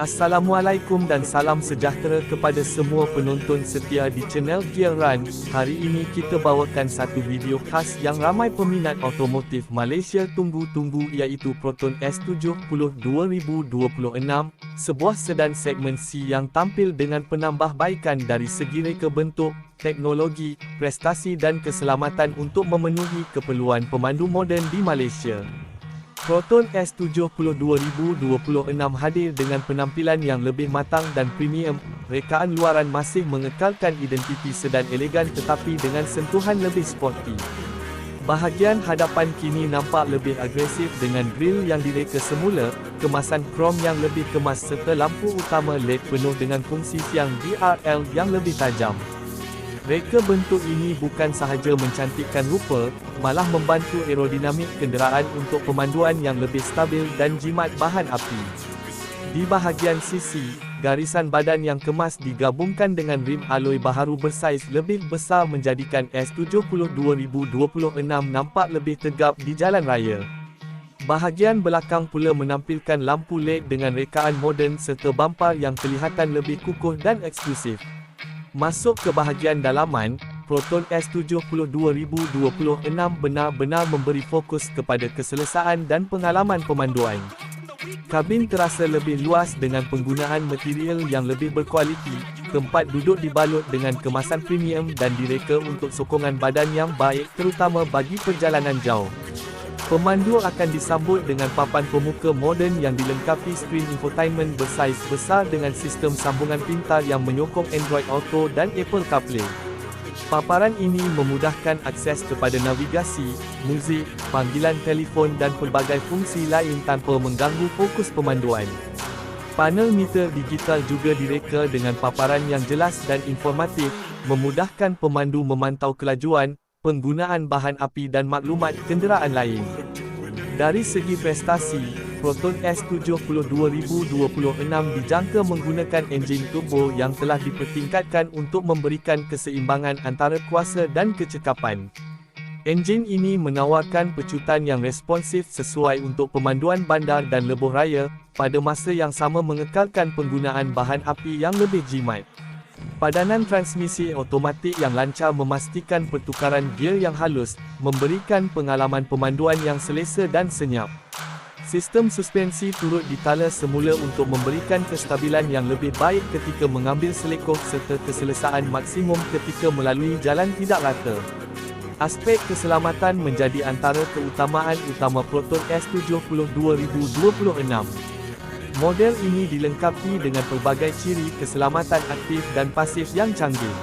Assalamualaikum dan salam sejahtera kepada semua penonton setia di channel Gear Run. Hari ini kita bawakan satu video khas yang ramai peminat otomotif Malaysia tunggu-tunggu iaitu Proton S70 2026, sebuah sedan segmen C yang tampil dengan penambahbaikan dari segi reka bentuk, teknologi, prestasi dan keselamatan untuk memenuhi keperluan pemandu moden di Malaysia. Proton S70 2026 hadir dengan penampilan yang lebih matang dan premium, rekaan luaran masih mengekalkan identiti sedan elegan tetapi dengan sentuhan lebih sporty. Bahagian hadapan kini nampak lebih agresif dengan grill yang direka semula, kemasan krom yang lebih kemas serta lampu utama LED penuh dengan fungsi siang DRL yang lebih tajam. Reka bentuk ini bukan sahaja mencantikkan rupa, malah membantu aerodinamik kenderaan untuk pemanduan yang lebih stabil dan jimat bahan api. Di bahagian sisi, garisan badan yang kemas digabungkan dengan rim alloy baharu bersaiz lebih besar menjadikan S70 2026 nampak lebih tegap di jalan raya. Bahagian belakang pula menampilkan lampu LED dengan rekaan moden serta bumper yang kelihatan lebih kukuh dan eksklusif. Masuk ke bahagian dalaman, Proton S70 2026 benar-benar memberi fokus kepada keselesaan dan pengalaman pemanduan. Kabin terasa lebih luas dengan penggunaan material yang lebih berkualiti, tempat duduk dibalut dengan kemasan premium dan direka untuk sokongan badan yang baik terutama bagi perjalanan jauh. Pemandu akan disambut dengan papan pemuka moden yang dilengkapi skrin infotainment bersaiz besar dengan sistem sambungan pintar yang menyokong Android Auto dan Apple CarPlay. Paparan ini memudahkan akses kepada navigasi, muzik, panggilan telefon dan pelbagai fungsi lain tanpa mengganggu fokus pemanduan. Panel meter digital juga direka dengan paparan yang jelas dan informatif, memudahkan pemandu memantau kelajuan, penggunaan bahan api dan maklumat kenderaan lain. Dari segi prestasi, Proton S70 2026 dijangka menggunakan enjin turbo yang telah dipertingkatkan untuk memberikan keseimbangan antara kuasa dan kecekapan. Enjin ini menawarkan pecutan yang responsif sesuai untuk pemanduan bandar dan lebuh raya, pada masa yang sama mengekalkan penggunaan bahan api yang lebih jimat. Padanan transmisi automatik yang lancar memastikan pertukaran gear yang halus, memberikan pengalaman pemanduan yang selesa dan senyap. Sistem suspensi turut ditala semula untuk memberikan kestabilan yang lebih baik ketika mengambil selekoh serta keselesaan maksimum ketika melalui jalan tidak rata. Aspek keselamatan menjadi antara keutamaan utama Proton S70 2026. Model ini dilengkapi dengan pelbagai ciri keselamatan aktif dan pasif yang canggih.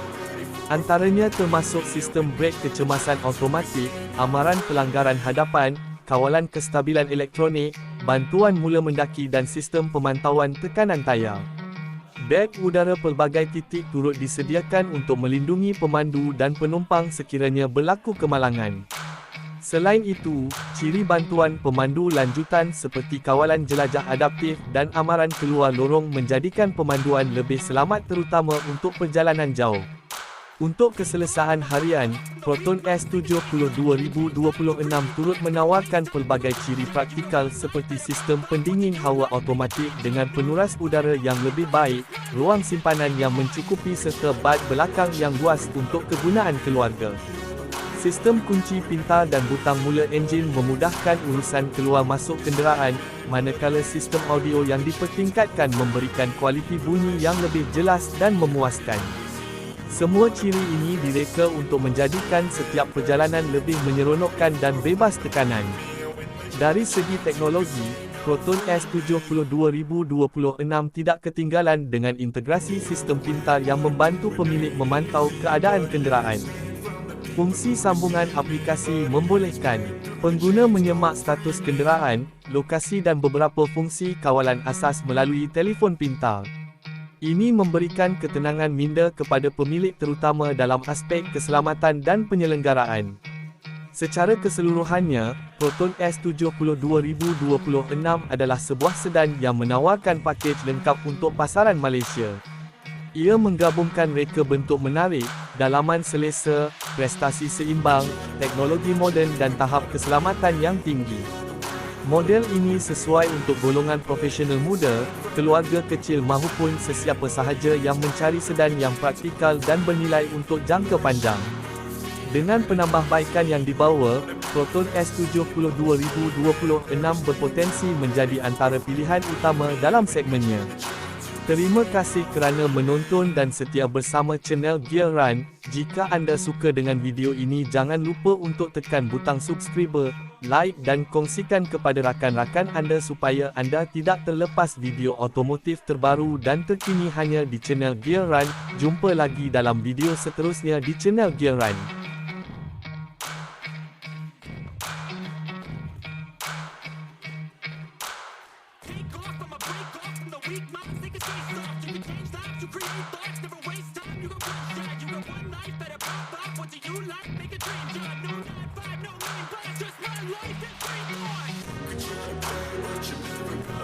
Antaranya termasuk sistem brek kecemasan automatik, amaran pelanggaran hadapan, kawalan kestabilan elektronik, bantuan mula mendaki dan sistem pemantauan tekanan tayar. Beg udara pelbagai titik turut disediakan untuk melindungi pemandu dan penumpang sekiranya berlaku kemalangan. Selain itu, ciri bantuan pemandu lanjutan seperti kawalan jelajah adaptif dan amaran keluar lorong menjadikan pemanduan lebih selamat terutama untuk perjalanan jauh. Untuk keselesaan harian, Proton S70 2026 turut menawarkan pelbagai ciri praktikal seperti sistem pendingin hawa automatik dengan penuras udara yang lebih baik, ruang simpanan yang mencukupi serta bad belakang yang luas untuk kegunaan keluarga. Sistem kunci pintar dan butang mula enjin memudahkan urusan keluar masuk kenderaan, manakala sistem audio yang dipertingkatkan memberikan kualiti bunyi yang lebih jelas dan memuaskan. Semua ciri ini direka untuk menjadikan setiap perjalanan lebih menyeronokkan dan bebas tekanan. Dari segi teknologi, Proton S70 2026 tidak ketinggalan dengan integrasi sistem pintar yang membantu pemilik memantau keadaan kenderaan. Fungsi sambungan aplikasi membolehkan pengguna menyemak status kenderaan, lokasi dan beberapa fungsi kawalan asas melalui telefon pintar. Ini memberikan ketenangan minda kepada pemilik terutama dalam aspek keselamatan dan penyelenggaraan. Secara keseluruhannya, Proton S70 2026 adalah sebuah sedan yang menawarkan pakej lengkap untuk pasaran Malaysia. Ia menggabungkan reka bentuk menarik, dalaman selesa, prestasi seimbang, teknologi moden dan tahap keselamatan yang tinggi. Model ini sesuai untuk golongan profesional muda, keluarga kecil mahupun sesiapa sahaja yang mencari sedan yang praktikal dan bernilai untuk jangka panjang. Dengan penambahbaikan yang dibawa, Proton S70 2026 berpotensi menjadi antara pilihan utama dalam segmennya. Terima kasih kerana menonton dan setia bersama channel Gear Run. Jika anda suka dengan video ini jangan lupa untuk tekan butang subscriber, like dan kongsikan kepada rakan-rakan anda supaya anda tidak terlepas video otomotif terbaru dan terkini hanya di channel Gear Run. Jumpa lagi dalam video seterusnya di channel Gear Run. Create thoughts. Never waste time. You got one shot, you got one life. Better pop off. What do you like? Make a dream job. No nine five, no nine five. Just my life and three more. Understand,